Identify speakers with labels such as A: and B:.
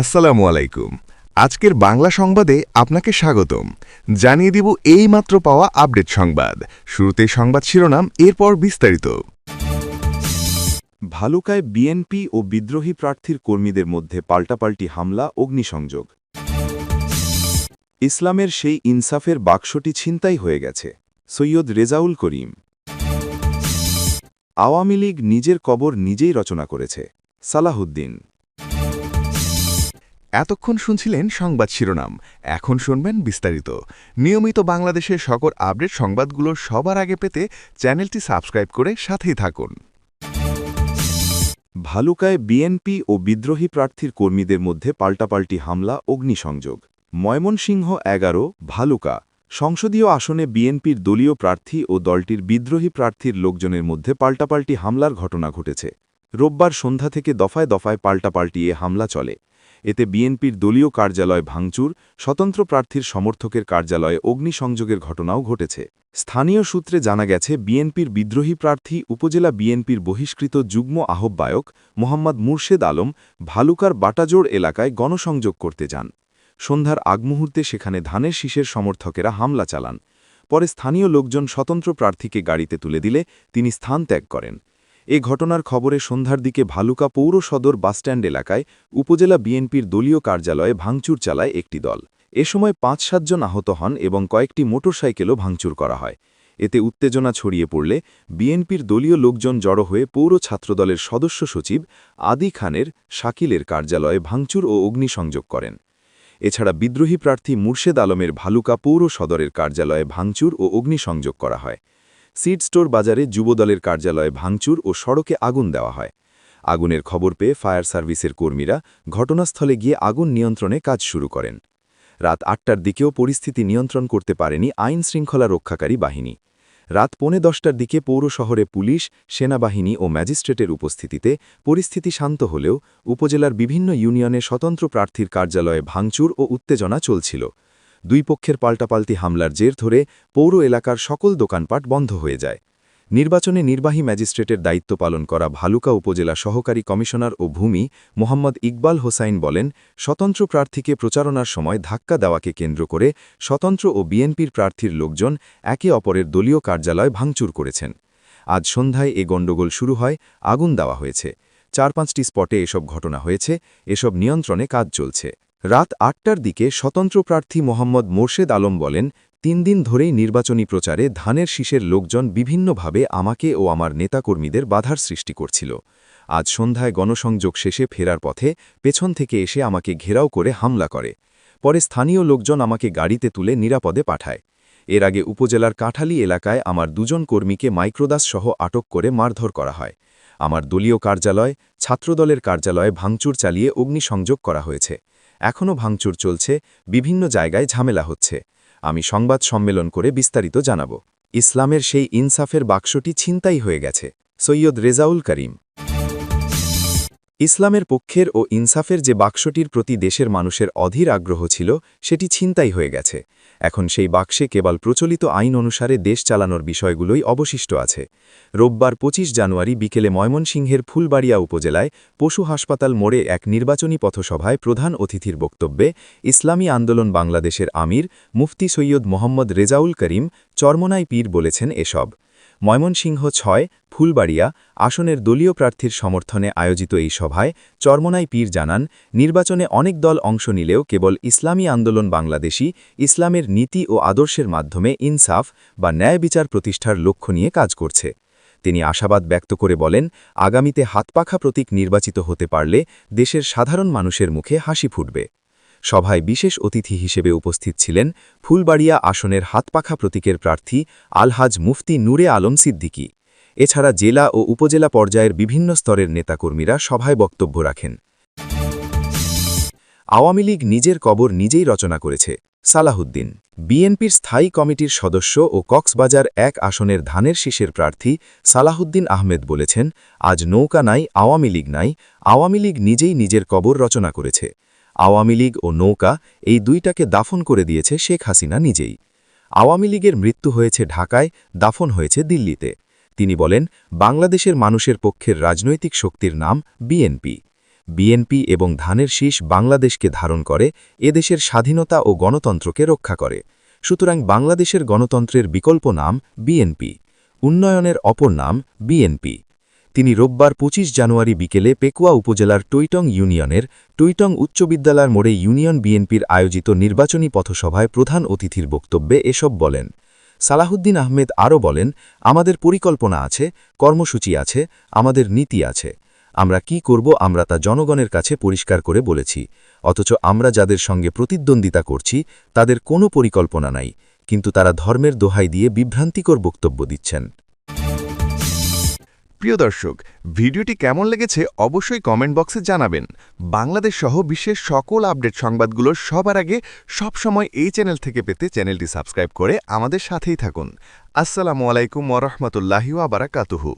A: আসসালামু আলাইকুম। আজকের বাংলা সংবাদে আপনাকে স্বাগতম। জানিয়ে দিব এই মাত্র পাওয়া আপডেট সংবাদ। শুরুতে সংবাদ শিরোনাম, এরপর বিস্তারিত।
B: ভালুকায় বিএনপি ও বিদ্রোহী প্রার্থীর কর্মীদের মধ্যে পাল্টাপাল্টি হামলা, অগ্নিসংযোগ। ইসলামের সেই ইনসাফের বাক্সটি ছিনতাই হয়ে গেছে। সৈয়দ রেজাউল করিম। আওয়ামী লীগ নিজের কবর নিজেই রচনা করেছে। সালাহুদ্দিন।
A: এতক্ষণ শুনছিলেন সংবাদ শিরোনাম। এখন শুনবেন বিস্তারিত। নিয়মিত বাংলাদেশের সকল আপডেট সংবাদগুলো সবার আগে পেতে চ্যানেলটি সাবস্ক্রাইব করে সাথেই থাকুন।
B: ভালুকায় বিএনপি ও বিদ্রোহী প্রার্থীর কর্মীদের মধ্যে পাল্টাপাল্টি হামলা, অগ্নিসংযোগ। ময়মনসিংহ এগারো, ভালুকা। সংসদীয় আসনে বিএনপির দলীয় প্রার্থী ও দলটির বিদ্রোহী প্রার্থীর লোকজনের মধ্যে পাল্টাপাল্টি হামলার ঘটনা ঘটেছে। রোববার সন্ধ্যা থেকে দফায় দফায় পাল্টাপাল্টি এ হামলা চলে। এতে বিএনপির দলীয় কার্যালয় ভাঙচুর, স্বতন্ত্র প্রার্থীর সমর্থকের কার্যালয়ে অগ্নিসংযোগের ঘটনাও ঘটেছে। স্থানীয় সূত্রে জানা গেছে, বিএনপির বিদ্রোহী প্রার্থী, উপজেলা বিএনপির বহিষ্কৃত যুগ্ম আহ্বায়ক মোহাম্মদ মুর্শেদ আলম ভালুকার বাটাজোড় এলাকায় গণসংযোগ করতে যান। সন্ধ্যার আগমুহূর্তে সেখানে ধানের শীষের সমর্থকেরা হামলা চালান। পরে স্থানীয় লোকজন স্বতন্ত্র প্রার্থীকে গাড়িতে তুলে দিলে তিনি স্থান ত্যাগ করেন। এ ঘটনার খবরে সন্ধ্যার দিকে ভালুকা পৌর সদর বাসস্ট্যান্ড এলাকায় উপজেলা বিএনপির দলীয় কার্যালয়ে ভাঙচুর চালায় একটি দল। এ সময় পাঁচ সাতজন আহত হন এবং কয়েকটি মোটরসাইকেলও ভাঙচুর করা হয়। এতে উত্তেজনা ছড়িয়ে পড়লে বিএনপির দলীয় লোকজন জড়ো হয়ে পৌর ছাত্রদলের সদস্য সচিব আদি খানের শাকিলের কার্যালয়ে ভাঙচুর ও অগ্নিসংযোগ করেন। এছাড়া বিদ্রোহী প্রার্থী মুর্শেদ আলমের ভালুকা পৌর সদরের কার্যালয়ে ভাঙচুর ও অগ্নিসংযোগ করা হয়। সিড স্টোর বাজারে যুবদলের কার্যালয়ে ভাঙচুর ও সড়কে আগুন দেওয়া হয়। আগুনের খবর পেয়ে ফায়ার সার্ভিসের কর্মীরা ঘটনাস্থলে গিয়ে আগুন নিয়ন্ত্রণে কাজ শুরু করেন। রাত আটটার দিকেও পরিস্থিতি নিয়ন্ত্রণ করতে পারেনি আইন শৃঙ্খলা রক্ষাকারী বাহিনী। রাত পৌনে দশটার দিকে পৌর শহরে পুলিশ, সেনাবাহিনী ও ম্যাজিস্ট্রেটের উপস্থিতিতে পরিস্থিতি শান্ত হলেও উপজেলার বিভিন্ন ইউনিয়নে স্বতন্ত্র প্রার্থীর কার্যালয়ে ভাঙচুর ও উত্তেজনা চলছিল। দুই পক্ষের পাল্টাপাল্টি হামলার জের ধরে পৌর এলাকার সকল দোকানপাট বন্ধ হয়ে যায়। নির্বাচনে নির্বাহী ম্যাজিস্ট্রেটের দায়িত্ব পালন করা ভালুকা উপজেলা সহকারী কমিশনার ও ভূমি মোহাম্মদ ইকবাল হোসাইন বলেন, স্বতন্ত্র প্রার্থীকে প্রচারণার সময় ধাক্কা দেওয়াকে কেন্দ্র করে স্বতন্ত্র ও বিএনপির প্রার্থীর লোকজন একে অপরের দলীয় কার্যালয় ভাঙচুর করেছেন। আজ সন্ধ্যায় এ গণ্ডগোল শুরু হয়, আগুন দেওয়া হয়েছে। চার পাঁচটি স্পটে এসব ঘটনা হয়েছে, এসব নিয়ন্ত্রণে কাজ চলছে। রাত আটটার দিকে স্বতন্ত্র প্রার্থী মোহাম্মদ মোর্শেদ আলম বলেন, তিন দিন ধরেই নির্বাচনী প্রচারে ধানের শীষের লোকজন বিভিন্নভাবে আমাকে ও আমার নেতাকর্মীদের বাধার সৃষ্টি করছিল। আজ সন্ধ্যায় গণসংযোগ শেষে ফেরার পথে পেছন থেকে এসে আমাকে ঘেরাও করে হামলা করে। পরে স্থানীয় লোকজন আমাকে গাড়িতে তুলে নিরাপদে পাঠায়। এর আগে উপজেলার কাঁঠালী এলাকায় আমার দুজন কর্মীকে মাইক্রোদাস সহ আটক করে মারধর করা হয়। আমার দলীয় কার্যালয়, ছাত্রদলের কার্যালয়ে ভাঙচুর চালিয়ে অগ্নিসংযোগ করা হয়েছে। এখনও ভাঙচুর চলছে, বিভিন্ন জায়গায় ঝামেলা হচ্ছে। আমি সংবাদ সম্মেলন করে বিস্তারিত জানাব। ইসলামের সেই ইনসাফের বাক্সটি ছিনতাই হয়ে গেছে। সৈয়দ রেজাউল করিম। ইসলামের পক্ষের ও ইনসাফের যে বাক্সটির প্রতি দেশের মানুষের অধীর আগ্রহ ছিল, সেটি ছিনতাই হয়ে গেছে। এখন সেই বাক্সে কেবল প্রচলিত আইন অনুসারে দেশ চালানোর বিষয়গুলোই অবশিষ্ট আছে। রোববার ২৫ জানুয়ারি বিকেলে ময়মনসিংহের ফুলবাড়িয়া উপজেলায় পশু হাসপাতাল মোড়ে এক নির্বাচনী পথসভায় প্রধান অতিথির বক্তব্যে ইসলামী আন্দোলন বাংলাদেশের আমির মুফতি সৈয়দ মোহাম্মদ রেজাউল করিম চরমনাই পীর বলেছেন এসব। ময়মনসিংহ ছয়, ফুলবাড়িয়া আসনের দলীয় প্রার্থীর সমর্থনে আয়োজিত এই সভায় চরমনাই পীর জানান, নির্বাচনে অনেক দল অংশ নিলেও কেবল ইসলামী আন্দোলন বাংলাদেশী ইসলামের নীতি ও আদর্শের মাধ্যমে ইনসাফ বা ন্যায় বিচার প্রতিষ্ঠার লক্ষ্য নিয়ে কাজ করছে। তিনি আশাবাদ ব্যক্ত করে বলেন, আগামীতে হাতপাখা প্রতীক নির্বাচিত হতে পারলে দেশের সাধারণ মানুষের মুখে হাসি ফুটবে। সভায় বিশেষ অতিথি হিসেবে উপস্থিত ছিলেন ফুলবাড়িয়া আসনের হাতপাখা প্রতীকের প্রার্থী আলহাজ মুফতি নূরে আলম সিদ্দিকী। এছাড়া জেলা ও উপজেলা পর্যায়ের বিভিন্ন স্তরের নেতাকর্মীরা সভায় বক্তব্য রাখেন। আওয়ামী লীগ নিজের কবর নিজেই রচনা করেছে, সালাহুদ্দিন। বিএনপির স্থায়ী কমিটির সদস্য ও কক্সবাজার এক আসনের ধানের শীষের প্রার্থী সালাহুদ্দিন আহমেদ বলেছেন, আজ নৌকা নাই, আওয়ামী লীগ নাই, আওয়ামী লীগ নিজেই নিজের কবর রচনা করেছে। আওয়ামী লীগ ও নৌকা এই দুইটাকে দাফন করে দিয়েছে শেখ হাসিনা নিজেই। আওয়ামী লীগের মৃত্যু হয়েছে ঢাকায়, দাফন হয়েছে দিল্লিতে। তিনি বলেন, বাংলাদেশের মানুষের পক্ষের রাজনৈতিক শক্তির নাম বিএনপি। বিএনপি এবং ধানের শীষ বাংলাদেশকে ধারণ করে, এদেশের স্বাধীনতা ও গণতন্ত্রকে রক্ষা করে। সুতরাং বাংলাদেশের গণতন্ত্রের বিকল্প নাম বিএনপি। উন্নয়নের অপর নাম বিএনপি। তিনি রোববার ২৫ জানুয়ারি বিকেলে পেকুয়া উপজেলার টুইটং ইউনিয়নের টুইটং উচ্চ বিদ্যালয়ের মোড়ে ইউনিয়ন বিএনপির আয়োজিত নির্বাচনী পথসভায় প্রধান অতিথির বক্তব্যে এসব বলেন। সালাহুদ্দিন আহমেদ আরও বলেন, আমাদের পরিকল্পনা আছে, কর্মসূচি আছে, আমাদের নীতি আছে। আমরা কি করব আমরা তা জনগণের কাছে পরিষ্কার করে বলেছি। অথচ আমরা যাদের সঙ্গে প্রতিদ্বন্দ্বিতা করছি, তাদের কোনো পরিকল্পনা নাই। কিন্তু তারা ধর্মের দোহাই দিয়ে বিভ্রান্তিকর বক্তব্য দিচ্ছেন।
A: প্রিয় দর্শক, ভিডিওটি কেমন লেগেছে অবশ্যই কমেন্ট বক্সে জানাবেন। বাংলাদেশ সহ বিশ্বের সকল আপডেট সংবাদগুলো সবার আগে সবসময় এই চ্যানেল থেকে পেতে চ্যানেলটি সাবস্ক্রাইব করে আমাদের সাথেই থাকুন। আসসালামু আলাইকুম ওরহমতুল্লাহি আবারাকাতুহু